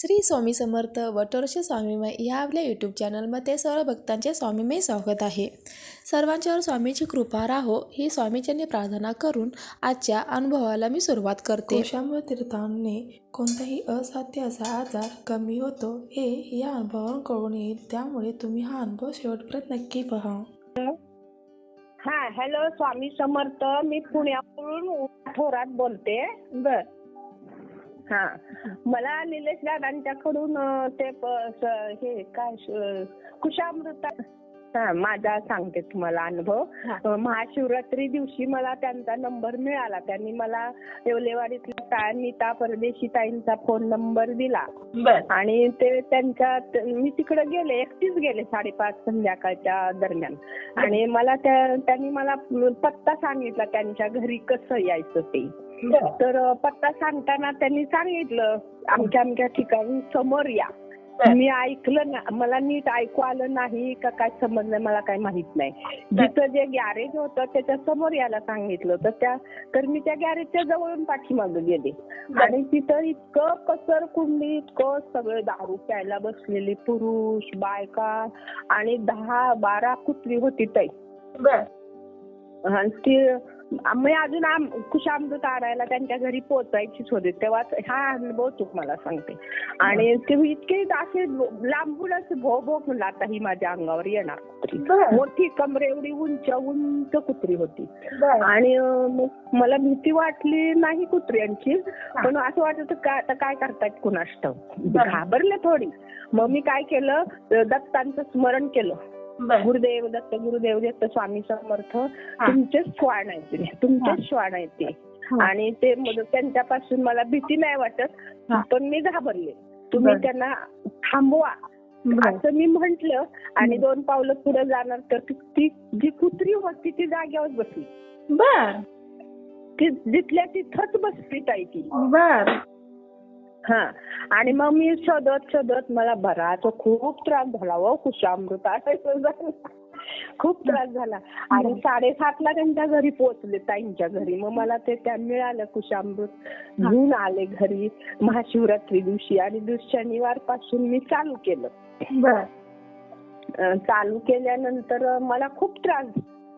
श्री स्वामी समर्थ वटवर्ष स्वामीमय या आपल्या यूट्यूब चॅनलमध्ये सर्व भक्तांचे स्वामीमय स्वागत आहे. सर्वांच्यावर स्वामीची कृपा राहो ही स्वामीचरणी प्रार्थना करून आजच्या अनुभवाला मी सुरुवात करते. कोशांबळ तीर्थाने कोणताही असाध्य असा आजार कमी होतो हे या अनुभवावरून कळून येईल. त्यामुळे तुम्ही हा अनुभव शेवटपर्यंत नक्की पहा. हा हॅलो स्वामी समर्थ. मी पुण्यावरून थोरात बोलते. बर. हा. मला निलेश दादांच्याकडून ते हे काय कुशामृता हा माझा सांगते तुम्हाला अनुभव. महाशिवरात्री दिवशी मला त्यांचा नंबर मिळाला. त्यांनी मला येवलेवाडीतल्या नीता परदेशी ताईंचा फोन नंबर दिला. आणि ते त्यांच्या मी तिकडे गेले एकटीच गेले साडेपाच संध्याकाळच्या दरम्यान. आणि मला त्या त्यांनी मला पत्ता सांगितला त्यांच्या घरी कसं यायचं ते. तर पत्ता सांगताना त्यांनी सांगितलं आमच्या आमच्या ठिकाणी समोर या. मी ऐकलं ना मला नीट ऐकू आलं नाही का काय समजलं मला काय माहीत नाही. जिथं जे गॅरेज होतं त्याच्यासमोर यायला सांगितलं होतं. त्या तर मी त्या गॅरेजच्या जवळून पाठीमागे गेले. आणि तिथं इतकं कसर कुंडी इतकं सगळे दारू प्यायला बसलेले पुरुष बायका आणि दहा बारा कुत्री होती ताई. आणि ती मी अजून आम कुशामृत आणायला त्यांच्या घरी पोहोचायचीच होते तेव्हा हा अनुभव तुम्हाला सांगते. आणि ते इतके असे लांबूनच भो भो म्हणलं आता ही माझ्या अंगावर येणार. मोठी कमरे एवढी उंच उंच कुत्री होती. आणि मला भीती वाटली नाही कुत्र्यांची पण असं वाटत काय आता काय करतायत कुणास ठाऊक? घाबरले थोडी. मग मी काय केलं दत्तांचं स्मरण केलं. गुरुदेव दत्त गुरुदेव दत्त स्वामी समर्थ तुमचेच श्वान आहेत ते, तुमचेच श्वान आहेत ते. आणि ते त्यांच्यापासून मला भीती नाही वाटत हा. पण मी घाबरले. तुम्ही. त्यांना थांबवा. असं मी म्हंटल आणि दोन पावलं पुढे जाणार तर ती- ती जी कुत्री होती ती जाग्यावर बसली. बर. ती जिथल्या तिथंच बसली ताई ती. बर. हा. आणि मग मी शोधत शोधत मला बराच खूप त्रास झाला व कुशामृत. खूप त्रास झाला. आणि साडेसातला त्यांच्या घरी पोहोचले ताईंच्या घरी. मग मला ते त्या मिळालं कुशामृत. घेऊन आले घरी महाशिवरात्री दिवशी. आणि शनिवारपासून मी चालू केलं. चालू केल्यानंतर मला खूप त्रास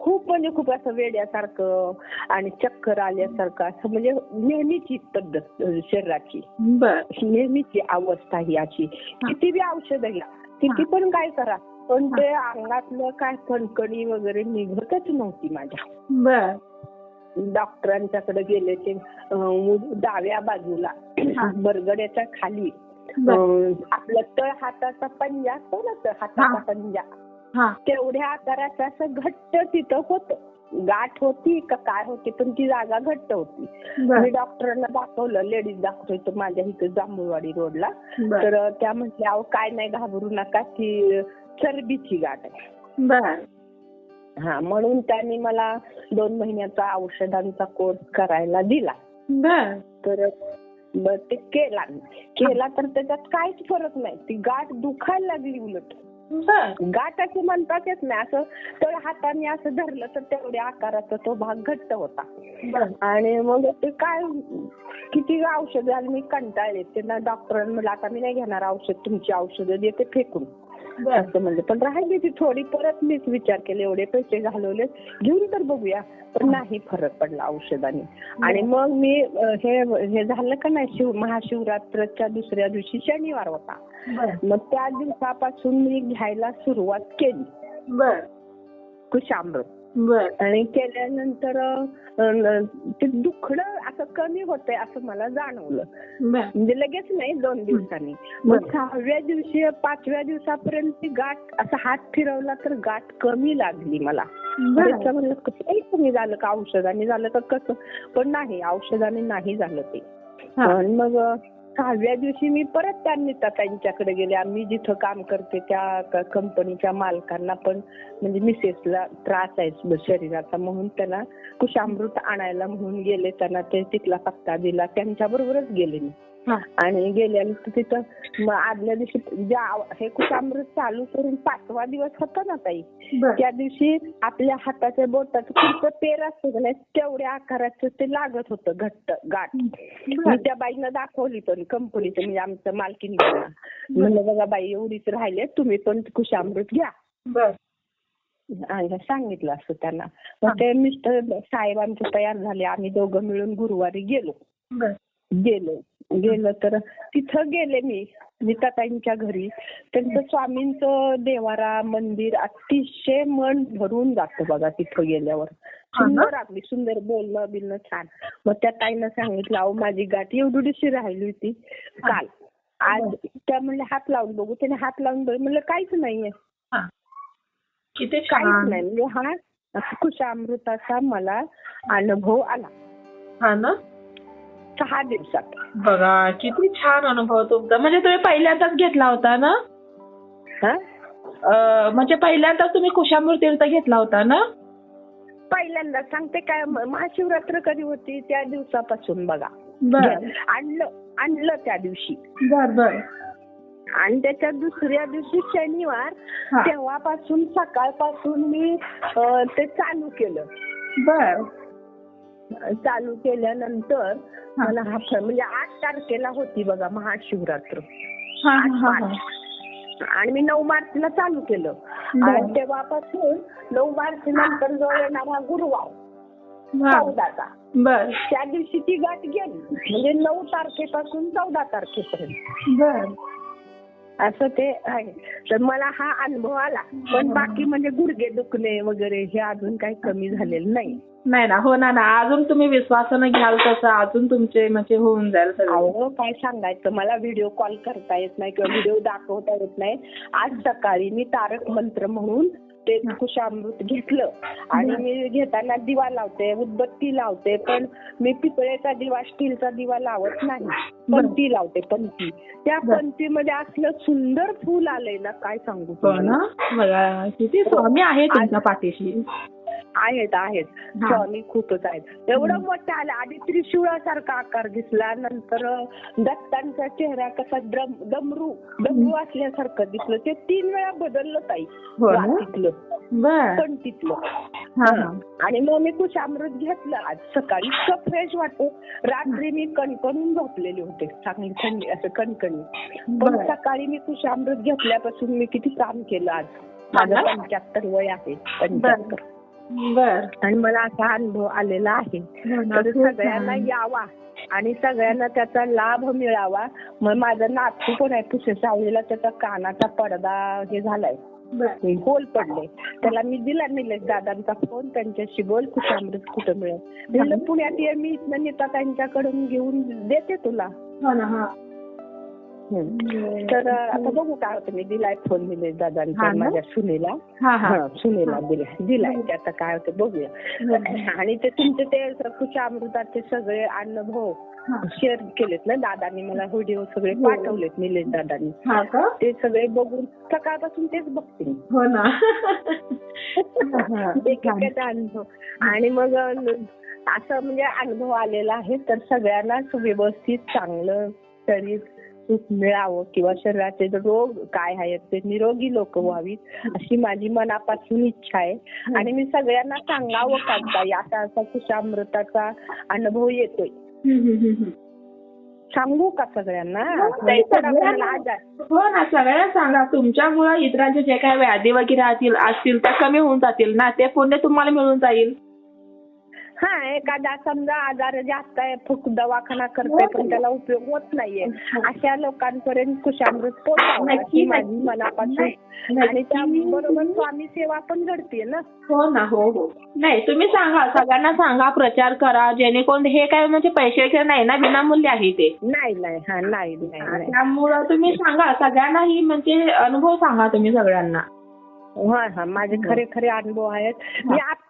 खूप म्हणजे खूप असं वेड्यासारखं आणि चक्कर आल्यासारखं असं म्हणजे नेहमीची पद्धत शरीराची. नेहमीची अवस्था ही अशी. किती बी औषध घ्या किती पण काय करा पण ते अंगातलं काय कणकणी वगैरे निघतच नव्हती माझ्या. बर. डॉक्टरांच्याकडे गेले ते डाव्या बाजूला बरगड्याच्या खाली. आपलं तळ हाताचा पंजा असतो ना तळ हाताचा. पंजा. तेवढ्या आकाराचं असं घट्ट तिथं होत. गाठ होती का काय होती पण ती जागा घट्ट होती. मी डॉक्टरांना दाखवलं लेडीज दाखवतोय तर माझ्या इथे जांभूळवाडी रोडला. तर त्या म्हटल्या अहो काय नाही घाबरू नका ती चरबीची गाठ आहे. हा म्हणून त्यांनी मला दोन महिन्याचा औषधांचा कोर्स करायला दिला. तर ते केला केला तर त्याच्यात काहीच फरक नाही. ती गाठ दुखायला लागली उलट. बर गाठ असं म्हणतात येत नाही असं. तर हाताने असं धरलं तर तेवढ्या आकाराचा तो भाग घट्ट होता. आणि मग ते काय किती औषध आली मी कंटाळले. त्यांना डॉक्टरांनी म्हणलं आता मी नाही घेणार औषध तुमची औषधं देते फेकून. असं म्हणलं. पण राहिली ती थोडी परत मीच विचार केले एवढे पैसे घालवले घेऊन तर बघूया. पण नाही फरक पडला औषधाने. आणि मग मी हे हे झालं का नाही शिव महाशिवरात्रच्या दुसऱ्या दिवशी शनिवार होता. मग त्या दिवसापासून मी घ्यायला सुरुवात केली. बर. कुशामृत आणि केल्यानंतर ते दुखणं असं कमी होतंय असं मला जाणवलं. म्हणजे लगेच नाही दोन दिवसांनी. मग सहाव्या दिवशी पाचव्या दिवसापर्यंत ती गाठ असा हात फिरवला तर गाठ कमी लागली मला. म्हणलं कसंही कमी झालं का औषधाने झालं का कसं? पण नाही औषधाने नाही झालं ते. आणि मग सहाव्या दिवशी मी परत त्या त्यांच्याकडे गेले. आम्ही जिथं काम करते त्या कंपनीच्या मालकांना पण म्हणजे मिसेसला त्रास आहे शरीराचा. म्हणून त्यांना कुशामृत आणायला म्हणून गेले. त्यांना ते तिथला पत्ता दिला. त्यांच्या बरोबरच गेले मी. आणि गेल्यानंतर तिथं मग आदल्या दिवशी ज्या हे कुशामृत चालू करून पाचवा दिवस होता ना ताई त्या दिवशी आपल्या हाताच्या बोटाचं पुढचं पेर असतं तेवढ्या आकाराचं ते लागत होतं घट्ट गाठ. मी त्या बाईनं दाखवली पण कंपनीचं म्हणजे आमचं मालकीन म्हणलं बघा बाई एवढीच राहिले तुम्ही पण कुशामृत घ्या. सांगितलं असं त्यांना. मग ते मिस्टर साहेब आमचे तयार झाले आम्ही दोघं मिळून गुरुवारी गेलो. गेलो. गेलो तर तिथं गेले मी नीताताईंच्या घरी. त्यांचं स्वामींचं देवारा मंदिर अतिशय मन भरून जातं बघा तिथं गेल्यावर? सुंदर अगदी सुंदर बोलणं बिलणं छान. मग त्या ताईनं सांगितलं अहो माझी गाठ एवढीशी राहिली होती काल. आज त्या म्हणले हात लावून बघू. त्याने हात लावून बघ म्हणलं काहीच नाहीये. काहीच नाही. म्हणजे हा कुशामृताचा मला अनुभव आला. हा ना? सहा दिवसात. बघा किती छान अनुभव तुमचा. म्हणजे तुम्ही पहिल्यांदाच घेतला होता ना? हा? अं, म्हणजे पहिल्यांदाच तुम्ही कुशामृत तीर्थ घेतला होता ना? पहिल्यांदा. सांगते काय म- महाशिवरात्र कधी होती? त्या दिवसापासून बघा. बर. आणलं आणलं त्या दिवशी. बर बर. आणि त्याच्या दुसऱ्या दिवशी शनिवार हा. तेव्हापासून सकाळपासून मी अं, ते चालू केलं. बर. चालू केल्यानंतर. मला हा फ- म्हणजे आठ तारखेला होती बघा महाशिवरात्र. हा आठ हा. हा मार्च. आणि मी नऊ मार्चला चालू केलं. आणि तेव्हापासून नऊ मार्च नंतर जो येणारा गुरुवार चौदाचा. त्या दिवशी ती गाठ गेली. म्हणजे नऊ तारखेपासून चौदा तारखेपर्यंत. असं ते आहे. तर मला हा अनुभव आला. पण बाकी म्हणजे गुडघे दुखणे वगैरे हे अजून काही कमी झालेलं नाही. नाही ना हो ना ना. अजून तुम्ही विश्वासानं घ्याल तसं. अजून तुमचे म्हणजे होऊन जाईल सगळं. अहो काय सांगायचं? मला व्हिडिओ कॉल करता येत नाही किंवा व्हिडिओ दाखवता येत नाही. आज सकाळी मी तारक मंत्र म्हणून ते कुशामृत घेतलं. आणि मी घेताना दिवा लावते उदबत्ती लावते पण मी पितळेचा दिवा स्टीलचा दिवा लावत नाही. पंती लावते पंती. त्या पंतीमध्ये असलं सुंदर फुल आलंय ना काय सांगू हो तुम्हाला. ना बघा किती स्वामी आहे तुमच्या पाठीशी. आहेत आहेत. स्वामी खूपच आहेत. एवढं मोठं आलं आधी त्रिशूळासारखा आकार दिसला नंतर दत्तांचा चेहरा कसा डमरू डमरू असल्यासारखं दिसलं. ते तीन वेळा बदललं ताई बर. पण तिथलं आणि मग मी कुशामृत घेतलं. आज सकाळी इतकं फ्रेश वाटतं. रात्री मी कणकणून झोपलेले होते. चांगली थंडी असं कणकणी. पण. सकाळी मी कुशामृत घेतल्यापासून मी किती काम केलं आज. माझं? पंच्याहत्तर वय आहे पंच्याहत्तर. बर. आणि मला असा अनुभव आलेला आहे. हो तर सगळ्यांना. यावा आणि सगळ्यांना त्याचा लाभ मिळावा. मग माझा नातू पण आहे पुसे सावळीला त्याचा कानाचा पडदा हे झालाय. होल पडले. त्याला मी दिला निलेश दादांचा फोन. त्यांच्याशी बोल कुशामृत कुठं मिळेल? पुण्यात ये मी इथनं नेता त्यांच्याकडून घेऊन देते तुला. हो हा. तर आता बघू काय होतं. मी दिलाय फोन निलेश हा दादांचा? माझ्या सुनेला. सुनेला दिलाय. दिलाय ते आता काय होतं बघूया. आणि ते तुमचे ते कुशा अमृताचे सगळे अनुभव. शेअर केलेत ना दादांनी. मला व्हिडिओ सगळे हो. पाठवलेत निलेश दादांनी. का? ते सगळे बघून सकाळपासून तेच बघते. हो ना. एकेकाचा अनुभव. आणि मग असं म्हणजे अनुभव आलेला आहे. तर सगळ्यांनाच व्यवस्थित चांगलं शरीर सुख मिळावं किंवा शरीराचे रोग काय आहेत ते निरोगी लोक व्हावीत अशी माझी मनापासून इच्छा आहे. आणि मी सगळ्यांना सांगावं का ताई असा कुशामृताचा अनुभव येतोय. सांगू का सगळ्यांना? हो, म्हणजे हो ना सगळ्यांना सांगा. तुमच्यामुळं इतरांचे जे काही व्याधी वगैरे असतील असतील त्या कमी होऊन जातील ना? ते पुण्य तुम्हाला मिळून जाईल. हा एखादा समजा आजार जास्त आहे फुक दवाखाना करते पण त्याला उपयोग होत नाहीये. अशा लोकांपर्यंत कुशामृत पोहोचावं नक्की, अशी माझी. मनापासून. आणि त्याबरोबर स्वामी सेवा पण घडते ना. हो ना हो हो. नाही तुम्ही सांगा सगळ्यांना सांगा प्रचार करा जेणेकरून हे काय म्हणजे पैसे वगैरे नाही ना विनामूल्य आहे ते. नाही नाही हा नाही नाही नाही. त्यामुळं तुम्ही सांगा सगळ्यांना ही म्हणजे अनुभव सांगा तुम्ही सगळ्यांना. हा हा माझे खरे खरे अनुभव आहेत. मी आता